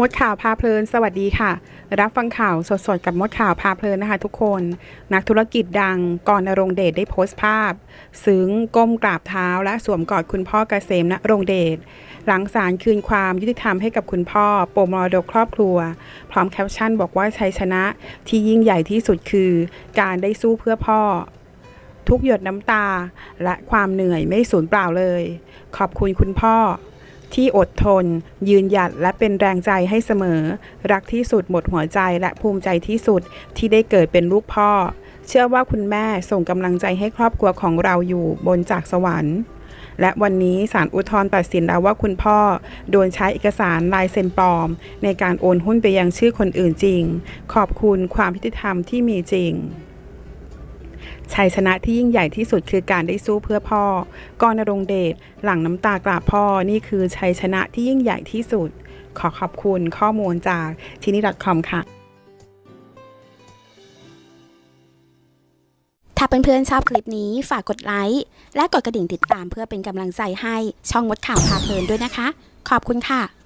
มดข่าวพาเพลิน สวัสดีค่ะ รับฟังข่าวสดๆ กับมดข่าวพาเพลินนะคะทุกคน นักธุรกิจดังกรณรงเดชได้โพสต์ภาพ ซึ้งก้มกราบเท้าและสวมกอดคุณพ่อเกษมณรงเดชหลังศาลคืนความยุติธรรมให้กับคุณพ่อปมรดกครอบครัว พร้อมแคปชั่นบอกว่าชัยชนะที่ยิ่งใหญ่ที่สุดคือ การได้สู้เพื่อพ่อทุกหยดน้ำตาและความเหนื่อยไม่สูญเปล่าเลย ขอบคุณคุณพ่อ ที่อดทน ยืนหยัดและเป็นแรงใจให้เสมอ รักที่สุดหมดหัวใจและภูมิใจที่สุดที่ได้เกิดเป็นลูกพ่อ เชื่อว่าคุณแม่ส่งกำลังใจให้ครอบครัวของเราอยู่บนจากสวรรค์และวันนี้ศาลอุทธรณ์ตัดสินแล้วว่าคุณพ่อ โดนใช้เอกสารลายเซ็นปลอม ในการโอนหุ้นไปยังชื่อคนอื่นจริง ขอบคุณความยุติธรรมที่มีจริง ชัยชนะที่ยิ่งใหญ่ที่สุดคือการได้สู้เพื่อพ่อ กรณรงเดชหลั่งน้ำตากราบพ่อนี่คือชัยชนะที่ยิ่งใหญ่ที่สุด ขอขอบคุณข้อมูลจากทีนี่ .com ค่ะ ถ้าเพื่อนๆชอบคลิปนี้ฝากกดไลค์และกดกระดิ่งติดตามเพื่อเป็นกำลังใจให้ช่องมดข่าวพาเพลินด้วยนะคะ ขอบคุณค่ะ